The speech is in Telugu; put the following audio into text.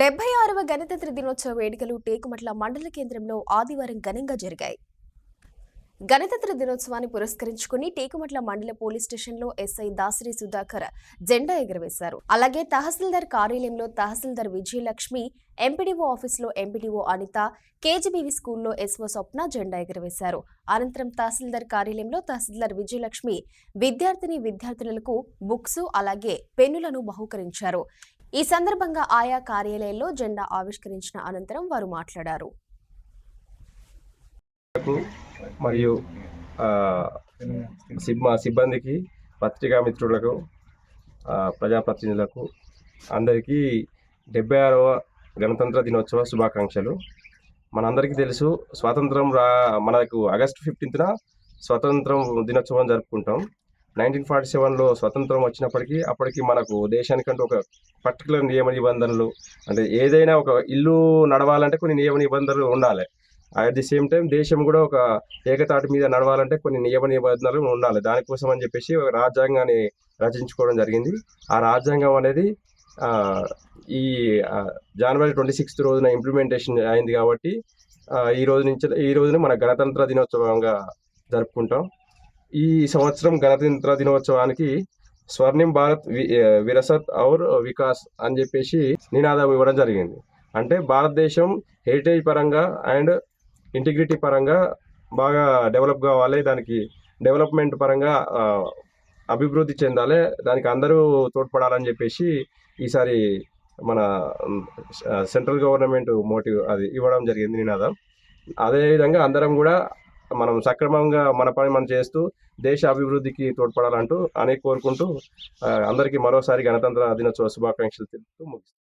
డెబ్బై ఆరవ గణతంత్ర దినోత్సవ వేడుకలు టేకుమట్ల మండల కేంద్రంలో ఆదివారం ఘనంగా జరిగాయి. గణతంత్ర దినోత్సవాన్ని పురస్కరించుకుని టేకుమట్ల మండల పోలీస్ స్టేషన్లో ఎస్ఐ దాసరి సుధాకర్ జెండా ఎగురవేశారు. అలాగే తహసీల్దార్ కార్యాలయంలో తహసీల్దార్ విజయలక్ష్మి ఎంపీడీఓ ఆఫీసులో ఎంపీడీఓ అనిత కేజీబీవీ స్కూల్లో ఎస్ఓ స్వప్న జెండా ఎగురవేశారు. అనంతరం తహసీల్దార్ కార్యాలయంలో తహసీల్దార్ విజయలక్ష్మి విద్యార్థిని విద్యార్థులకు బుక్స్ అలాగే పెన్నులను బహుకరించారు. ఈ సందర్భంగా ఆయా కార్యాలయాల్లో జెండా ఆవిష్కరించిన అనంతరం వారు మాట్లాడారు. మరియు మా సిబ్బందికి పత్రికా మిత్రులకు ప్రజాప్రతినిధులకు అందరికీ డెబ్బై ఆరవ గణతంత్ర దినోత్సవ శుభాకాంక్షలు. మనందరికీ తెలుసు స్వాతంత్రం రా మనకు ఆగస్టు ఫిఫ్టీన్త్న స్వాతంత్రం దినోత్సవం జరుపుకుంటాం. నైన్టీన్ ఫార్టీ సెవెన్లో స్వతంత్రం వచ్చినప్పటికీ అప్పటికి మనకు దేశానికంటూ ఒక పర్టికులర్ నియమ నిబంధనలు అంటే ఏదైనా ఒక ఇల్లు నడవాలంటే కొన్ని నియమ నిబంధనలు ఉండాలి. అట్ ది సేమ్ టైం దేశం కూడా ఒక ఏకతాటి మీద నడవాలంటే కొన్ని నియమ నిబంధనలు ఉండాలి. దానికోసం అని చెప్పేసి ఒక రాజ్యాంగాన్ని రచించుకోవడం జరిగింది. ఆ రాజ్యాంగం అనేది ఈ జనవరి ట్వంటీ సిక్స్త్ రోజున ఇంప్లిమెంటేషన్ అయింది కాబట్టి ఈ రోజు నుంచి ఈ రోజున మన గణతంత్ర దినోత్సవంగా జరుపుకుంటాం. ఈ సంవత్సరం గణతంత్ర దినోత్సవానికి స్వర్ణిం భారత్ వి- విరసత్ ఔర్ వికాస్ అని చెప్పేసి నినాదం ఇవ్వడం జరిగింది. అంటే భారతదేశం హెరిటేజ్ పరంగా అండ్ ఇంటిగ్రిటీ పరంగా బాగా డెవలప్ కావాలి దానికి డెవలప్మెంట్ పరంగా అభివృద్ధి చెందాలి దానికి అందరూ తోడ్పడాలని చెప్పేసి ఈసారి మన సెంట్రల్ గవర్నమెంట్ మోటివ్ అది ఇవ్వడం జరిగింది నినాదం. అదేవిధంగా అందరం కూడా మనం సక్రమంగా మన పని మనం చేస్తూ దేశ అభివృద్ధికి తోడ్పడాలంటూ అని కోరుకుంటూ అందరికీ మరోసారి గణతంత్ర దినోత్సవ శుభాకాంక్షలు తెలుపుతూ ముగిస్తాను